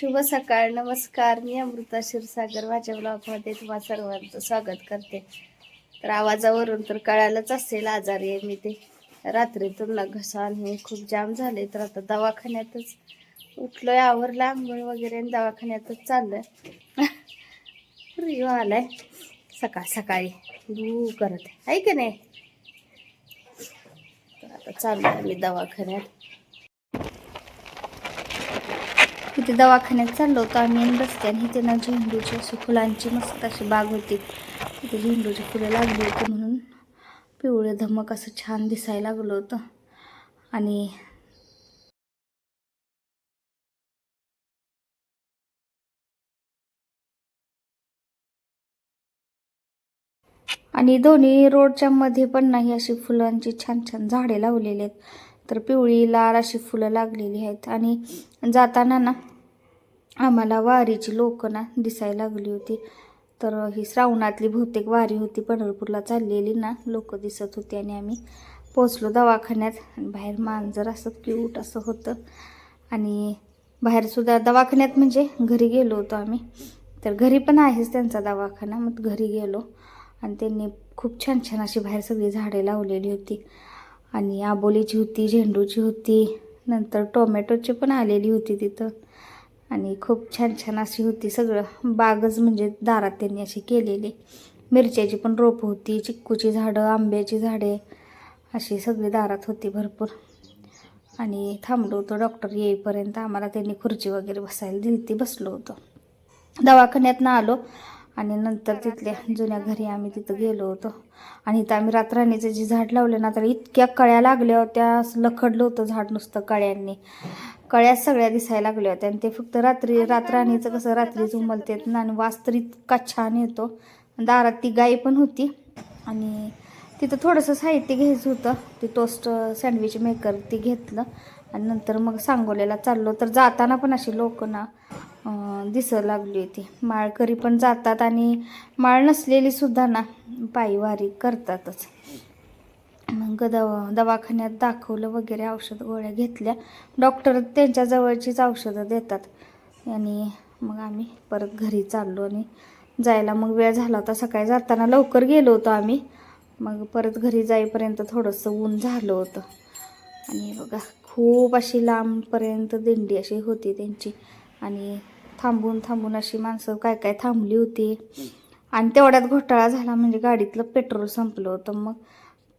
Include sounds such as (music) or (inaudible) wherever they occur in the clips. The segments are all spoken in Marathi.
शुभ सकाळ. नमस्कार. मी अमृता क्षीरसागर. माझ्या ब्लॉगमध्ये तुम्हा सर्वांचं स्वागत करते. तर आवाजावरून तर कळायलाच असेल आजारी आहे मी ते. रात्रीतून ना घसान हे खूप जाम झाले तर आता दवाखान्यातच उठलोय. आवरलं आंघोळ वगैरे आणि दवाखान्यातच चाललं रिओ आलाय. सकाळ सकाळी. भू करत आहे. की नाही? तर आता चाललो आम्ही दवाखान्यात. तिथे दवाखान्यात चाललो होतो आम्ही बसते आणि इथे ना झेंडूची अशी फुलांची मस्त अशी बाग होती. तिथे झेंडूची फुलं लागली होती म्हणून पिवळं धमक असं छान दिसायला लागलं होतं. आणि आणि दोन्ही रोडच्या मध्ये पण नाही अशी फुलांची छान छान झाडे लावलेली आहेत. तर पिवळी लाल अशी फुलं लागलेली आहेत. आणि जाताना ना आम्हाला वारीची लोकं ना दिसायला लागली होती. तर ही श्रावणातली बहुतेक वारी होती. पंढरपूरला चाललेली ना लोक दिसत होती आणि आम्ही पोचलो दवाखान्यात. बाहेर मांजर असं क्यूट असं होतं. आणि बाहेरसुद्धा दवाखान्यात म्हणजे घरी गेलो होतो आम्ही. तर घरी पण आहेच त्यांचा दवाखाना मग घरी गेलो. आणि त्यांनी खूप छान छान अशी बाहेर सगळी झाडे लावलेली होती. आणि आबोलीची होती झेंडूची होती. नंतर टोमॅटोची पण आलेली होती तिथं. आणि खूप छान छान अशी होती सगळं. बागच म्हणजे दारात त्यांनी अशी केलेली. मिरच्याची पण रोपं होती चिक्कूची झाडं आंब्याची झाडे अशी सगळी दारात होती भरपूर. आणि थांबलो होतो डॉक्टर येईपर्यंत आम्हाला त्यांनी खुर्ची वगैरे बसायला दिली ती बसलो होतो. दवाखान्यात ना आलो आणि नंतर तिथल्या जुन्या घरी आम्ही तिथं गेलो होतो. आणि इथं आम्ही रातराणीचं जे झाड लावलं ना तर इतक्या कळ्या लागल्या होत्या असं लखडलं होतं झाड नुसतं कळ्यांनी. कळ्या सगळ्या दिसायला लागल्या होत्या. आणि ते फक्त रात्री रातराणीचं कसं रात्रीच उमलते ना आणि वास तर इतका छान येतो. दारात ती गाई पण होती. आणि तिथं थोडंसं साहित्य घ्यायचं होतं. ते टोस्ट सँडविच मेकर ते घेतलं. आणि नंतर मग सांगोल्याला चाललो. तर जाताना पण अशी लोक ना दिसायला लागली होती. माळकरी पण जातात आणि माळ नसलेली सुद्धा ना पायीवारी करतातच. मग दवा दवाखान्यात दाखवलं वगैरे औषध गोळ्या घेतल्या. डॉक्टर त्यांच्या जवळचीच औषधं देतात. आणि मग आम्ही परत घरी चाललो आणि जायला मग वेळ झाला होता. सकाळी जाताना लवकर गेलो होतो आम्ही. मग परत घरी जाईपर्यंत थोडंसं ऊन झालं होतं. आणि बघा खूप अशी लांबपर्यंत दिंडी अशी होती त्यांची. आणि थांबून थांबून अशी माणसं काय काय थांबली होती. आणि तेवढ्यात घोटाळा झाला म्हणजे गाडीतलं पेट्रोल संपलं होतं. मग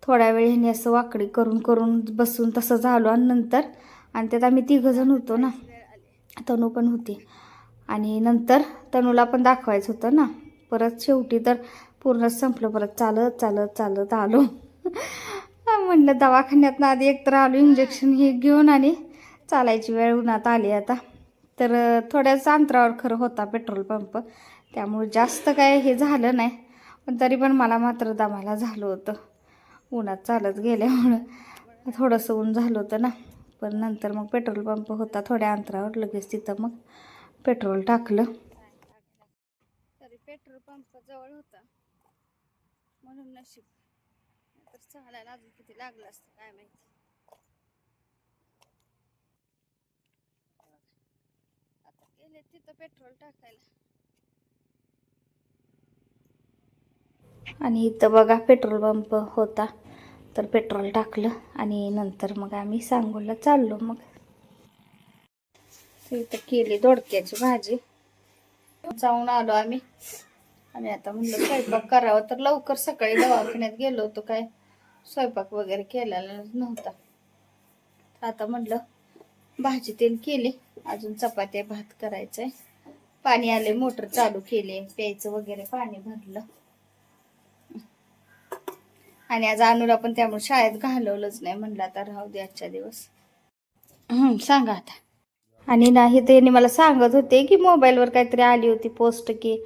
थोड्या वेळ ह्याने असं वाकडी करून करून बसून तसं झालो आणि नंतर आणि त्यात आम्ही तिघंजण होतो ना तनू पण होती. आणि नंतर तनूला पण दाखवायचं होतं ना परत शेवटी तर पूर्णच संपलं परत चालत चालत चालत आलो. (laughs) म्हणलं दवाखान्यात आधी एकतर आलो इंजेक्शन हे घेऊन आणि चालायची वेळ उन्हात आली आता. तर थोड्याच अंतरावर खरं होता पेट्रोल पंप. त्यामुळे जास्त काय हे झालं नाही पण तरी पण मला मात्र दमाला झालं होतं. उन्हात चालत गेल्यामुळं थोडंसं ऊन झालं होतं ना. पण नंतर मग पेट्रोल पंप होता थोड्या अंतरावर लगेच तिथं मग पेट्रोल टाकलं. तरी पेट्रोल पंप जवळ होता. म्हणून नशीब. तर चालायला अजून किती लागलं असतं काय माहिती. आता गेले तिथं पेट्रोल टाकायला. आणि इथं बघा पेट्रोल पंप होता. तर पेट्रोल टाकलं आणि नंतर मग आम्ही सांगोला चाललो मग. इथं केली दोडक्याची भाजी. जाऊन आलो आम्ही. आणि आता म्हणलं स्वयंपाक करावा. तर लवकर सकाळी दवाखान्यात गेलो होतो काय? स्वयंपाक वगैरे केलेला नव्हता. आता म्हणलं भाजी तेल केली. अजून चपात्या भात करायचंय. पाणी आले मोटर चालू केले प्यायचं वगैरे पाणी भरलं. आणि आज अनुला पण त्यामुळे शाळेत घालवलंच नाही म्हणलं आता राहू दे आजच्या दिवस. हम्म सांगा आता. आणि नाही त्यांनी मला सांगत होते की मोबाईलवर काहीतरी आली होती पोस्ट की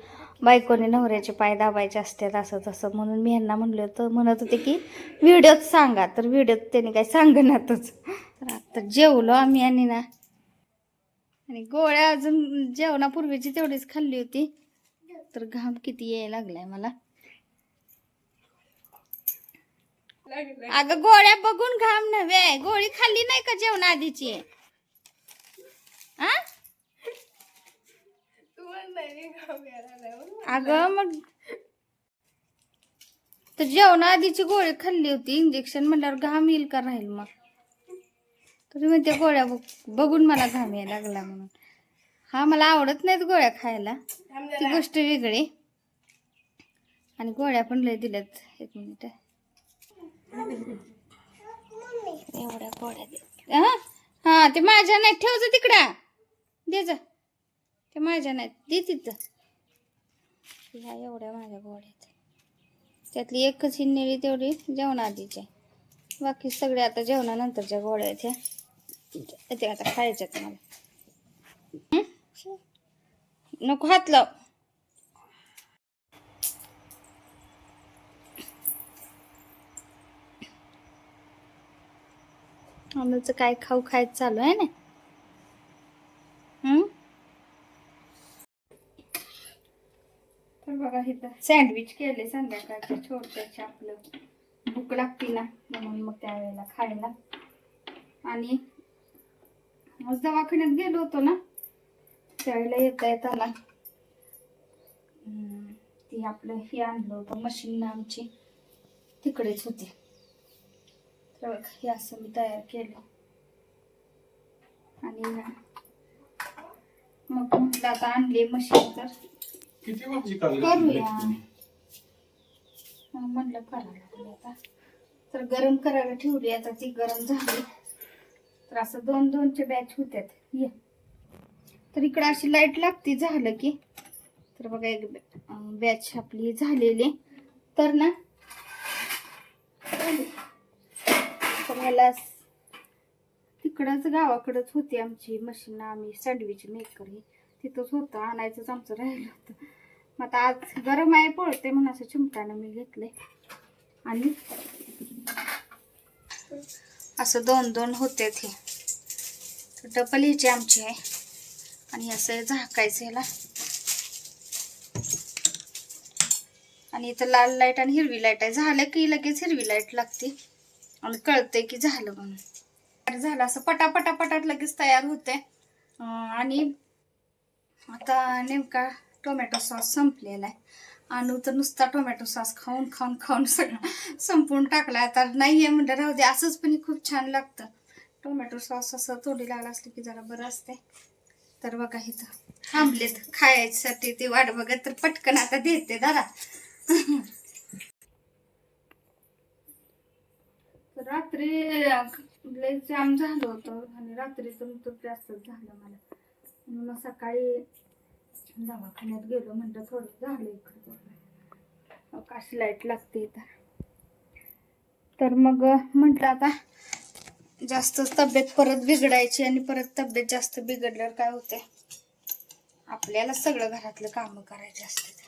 बायकोने नवऱ्याचे पाय दाबायचे असतात असं तसं म्हणून मी ह्यांना म्हणलं होतं. म्हणत होते की व्हिडिओत सांगा तर व्हिडिओत त्यांनी काही सांगणातच तर आता जेवलो आम्ही आणि ना. आणि गोळ्या अजून जेवणापूर्वीची तेवढीच खाल्ली होती. तर घाम किती यायला लागलाय मला. अगं गोळ्या बघून घाम नव्हे. गोळी खाल्ली नाही का जेवण आधीची? आ? अगं मग तर जेवणा आधीची गोळी खाल्ली होती. इंजेक्शन म्हणल्यावर घाम येईल का राहील मग? तुम्ही म्हणते गोळ्या बघ- बघून मला घाम यायला लागला म्हणून. हा मला आवडत नाहीत गोळ्या खायला. ती गोष्ट वेगळी. आणि गोळ्या पण लय दिल्यात. एक मिनिट. एवढ्या गोड्या दे हा? ते माझ्या नाही ठेवचं तिकडा. दे जा. ते माझ्या नाहीत. दे तिथं. ह्या एवढ्या माझ्या गोड्या आहेत त्यातली एकच ही तेवढी जेवणाआधीची आहे. बाकी सगळे आता जेवणानंतरच्या गोळ्या आहेत ह्या. ते आता खायच्यात मला. नको हात लाव. आमचं काय खाऊ खायचं चालू आहे ना? तर बघा इथं सँडविच केले संध्याकाळचे छोट्याचे आपलं. भूक लागते ना म्हणून मग त्यावेळेला खायला. आणि आज दवाखान्यात गेलो होतो ना त्यावेळेला येता येताना. हम्म, ती आपलं हे आणलं होतं मशीन आमची. तिकडेच होती. हे असं मी तयार केलं. आणि मग म्हटलं आता आणली मशीन तर किती भाजी करायला करूया. म्हणलं करायला आता. तर गरम करायला ठेवली आता ती गरम झाली. तर असं दोन दोनचे बॅच होत्यात. ये. तर इकडं अशी लाइट लागते झालं की. तर बघा एक बॅच आपली झालेली. तर ना ह्याला तिकडंच गावाकडंच होती आमची मशीन आम्ही सँडविच मेकर ही. तिथंच होतं आणायचंच आमचं राहिलं होतं. मग आता आज गरम आहे पळते म्हणून असं चिमटानं मी घेतले आणि असं दोन दोन होते ते तर डबल ह्याची आमची आहे. आणि असं झाकायचं ह्याला. आणि इथं लाल लाइट आणि हिरवी लाइट आहे. झालं की लगेच हिरवी लाइट लागते. आणि कळतंय की झालं म्हणून. झालं असं पटापटा पटाट लगेच तयार होते. आणि आता नेमका टोमॅटो सॉस संपलेला आहे. आणू तर नुसता टोमॅटो सॉस खाऊन खाऊन खाऊन सगळं संपवून टाकला आता नाही आहे म्हणलं राहू दे असंच पण खूप छान लागतं. टोमॅटो सॉस असं तोडी लागलं असलं की जरा बरं असते तर बघा इथं थांबलेत. खायसाठी ते वाट बघत तर पटकन आता देते दादा रात्री लय जाम झालं होतं आणि रात्रीचं तर जास्तच झालं मला. मग सकाळी दवाखान्यात गेलो म्हणलं थोडं झालं इकडं काशी लाइट लागते इथं. तर मग म्हटलं आता जास्तच तब्येत परत बिघडायची आणि परत तब्येत जास्त बिघडल्यावर काय होते आपल्याला सगळं घरातलं कामं करायचे असते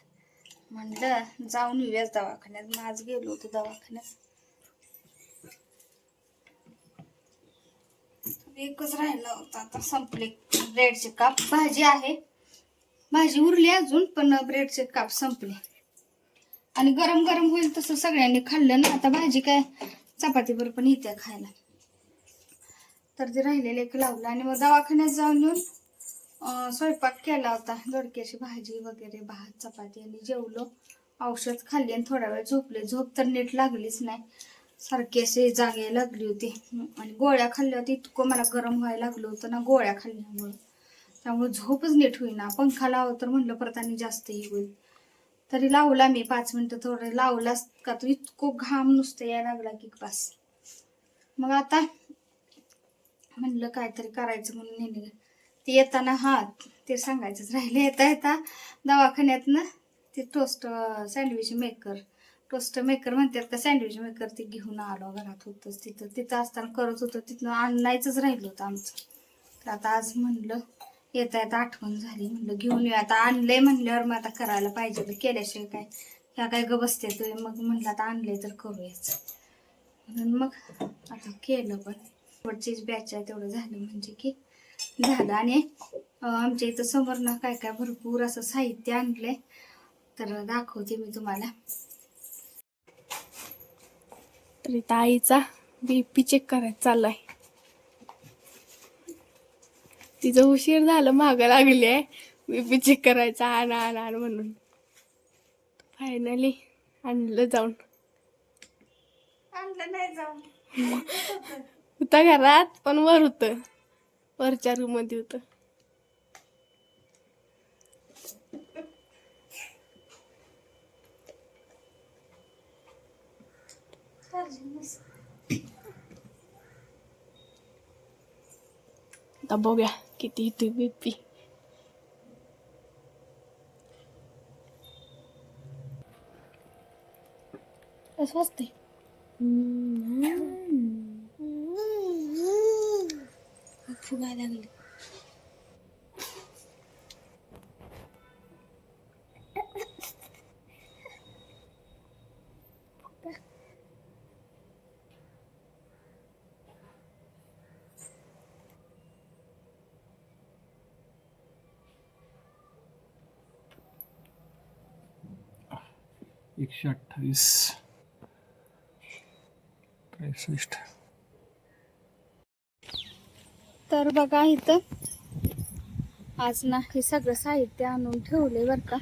म्हणलं जाऊन येऊयाच दवाखान्यात. मग आज गेलो होतो दवाखान्यात. एकच राहिला होता. आता संपले ब्रेडचे काप. भाजी आहे. भाजी उरली अजून पण ब्रेडचे काप संपले. आणि गरम गरम होईल तसं सगळ्यांनी खाल्लं ना. आता भाजी काय? चपातीवर पण येते खायला. तर ते राहिलेले एक लावलं. आणि मग दवाखान्यात जाऊन येऊन स्वयंपाक केला होता. दोडक्याची भाजी वगैरे भात चपाती आणि जेवलो. औषध खाल्ली आणि थोडा वेळ झोपले. झोप तर नीट लागलीच नाही. सारखी असे जागे लागली होती. आणि गोळ्या खाल्ल्या होत्या इतकं मला गरम व्हायला लागलं होतं ना गोळ्या खाल्ल्यामुळं. त्यामुळे झोपच नीट होईना. पंखा लावं तर म्हणलं परत आणि जास्त हे होईल. तरी लावला मी पाच मिनटं थोडं. लावलास का तो? इतकं घाम नुसतं यायला लागला की पास मग आता म्हणलं काहीतरी करायचं म्हणून नेणे ते येताना हा ते सांगायचंच राहिले. येता येता दवाखान्यातनं ते toast sandwich maker toast maker म्हणतात का सँडविच मेकर ते घेऊन आलो घरात होतंच तिथं. तिथं असताना करत होतं तिथनं आणायचंच राहिलं होतं आमचं. तर आता आज म्हणलं येता येता आठवण झाली. म्हणलं घेऊन येऊ. आता आणलंय म्हणल्यावर मग आता करायला पाहिजे तर केल्याशिवाय काय ह्या काय ग बसते तुम्ही मग म्हणलं आता आणलंय तर करूयाच. म्हणून मग आता केलं पण. शेवटचीच बॅच आहे तेवढं झालं म्हणजे की झालं. आणि आमच्या इथं समोर ना काय काय भरपूर असं साहित्य आणलंय. तर दाखवते मी तुम्हाला. तर इथं आईचा बीपी चेक करायचा चाललाय. तिचं उशीर झालं मागं लागली आहे. बीपी चेक करायचा आण आण आण म्हणून. फायनली आणलं जाऊन. आणलं नाही जाऊन. होता घरात पण वर होतं. वरच्या रूम मध्ये होतं आता बघूया किती येते बीपी कसं वाजते फुगायला लागली एकशे अठ्ठावीस. त्रेसष्ट. तर बघा इथं. आज ना हे सगळं साहित्य आणून ठेवले बरं का.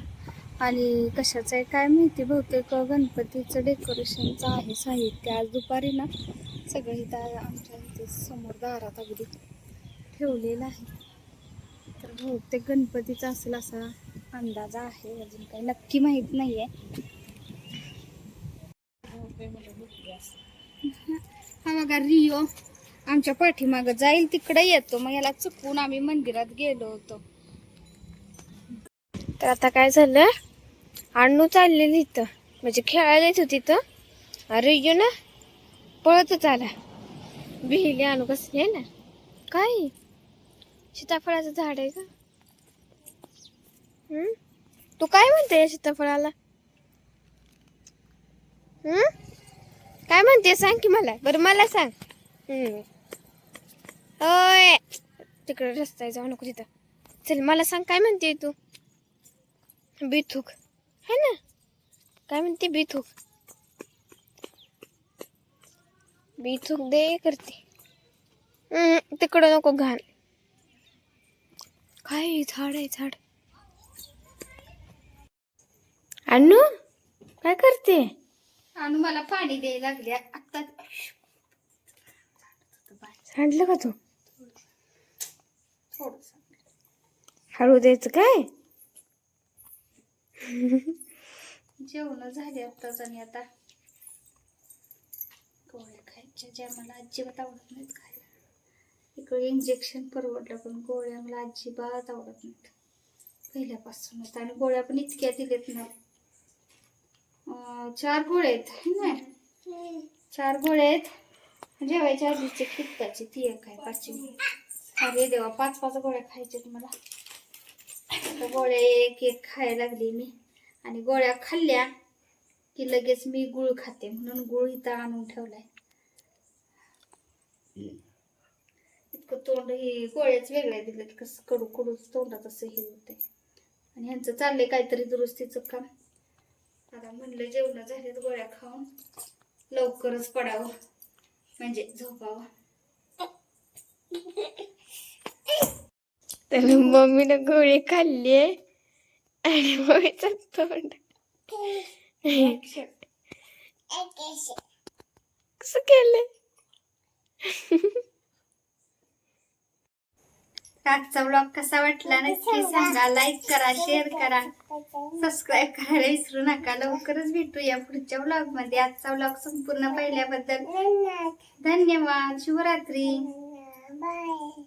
आणि कशाचं आहे काय माहिती बहुतेक गणपतीचं डेकोरेशनचं आहे साहित्य. आज दुपारी ना सगळं इथं आमच्या इथे समोर दारात अगदी ठेवलेलं आहे. तर बहुतेक गणपतीचा असेल असा अंदाज आहे. अजून काही नक्की माहीत नाही आहे हा बघा रिओ आमच्या पाठीमागं जाईल तिकडे येतो. मग याला चुकून आम्ही मंदिरात गेलो होतो. तर आता काय झालं? अण्णू चाललेली इथं. म्हणजे खेळायला येत होती तर अरे यो ना पळतच आला. बिहिली आणू कसली आहे ना? काय? सीताफळाचं झाड आहे का? हम्म? तू काय म्हणते या सीताफळाला? हम्म? काय म्हणते? सांग की मला. बरं मला सांग. होय. तिकडे रस्ता आहे, जाऊ नको तिथं. चल मला सांग काय म्हणते तू? बिथूक. है ना? काय म्हणते बिथूक? बिथूक दे करते. तिकडं नको घाण. काय झाड आहे झाड. अण्णू काय करते? आणि मला पाणी द्यायला लागले. आता सांडलं का तू? थोडस. हळू द्यायचं काय? जेवण झाले आत्ताच आणि आता गोळ्या खायच्या ज्या मला अजिबात आवडत नाहीत खायला. इकडे इंजेक्शन परवडलं पण गोळ्या मला अजिबात आवडत नाहीत. पहिल्यापासूनच. आणि गोळ्या पण इतक्या दिलेत ना. चार गोळे आहेत ना? चार गोळे आहेत. जेवायच्या आधीचे पित्ताची ती एक आहे पाचवी. अरे देवा पाच पाच गोळ्या खायच्यात मला. आता गोळ्या एक एक खायला लागली मी. आणि गोळ्या खाल्ल्या की लगेच मी गुळ खाते म्हणून गुळ इथं आणून ठेवलाय. इतकं तोंड हे गोळ्याच वेगळ्या दिलं कसं कडू कडूच तोंडात असं हे होते आणि ह्यांचं चाललंय काहीतरी दुरुस्तीचं काम. आता म्हणलं जेवण झालेत गोळ्या खाऊन लवकरच पडावं. म्हणजे झोपावं. तर मम्मीनं गोळी खाल्ली आणि मम्मीचं तोंड. कसं केलंय? आजचा ब्लॉग कसा वाटला नक्की सांगा लाईक करा शेअर करा. सबस्क्राईब करायला विसरू नका. लवकरच भेटूया पुढच्या ब्लॉगमध्ये. आजचा ब्लॉग संपूर्ण पाहिल्याबद्दल धन्यवाद. शुभरात्री. बाय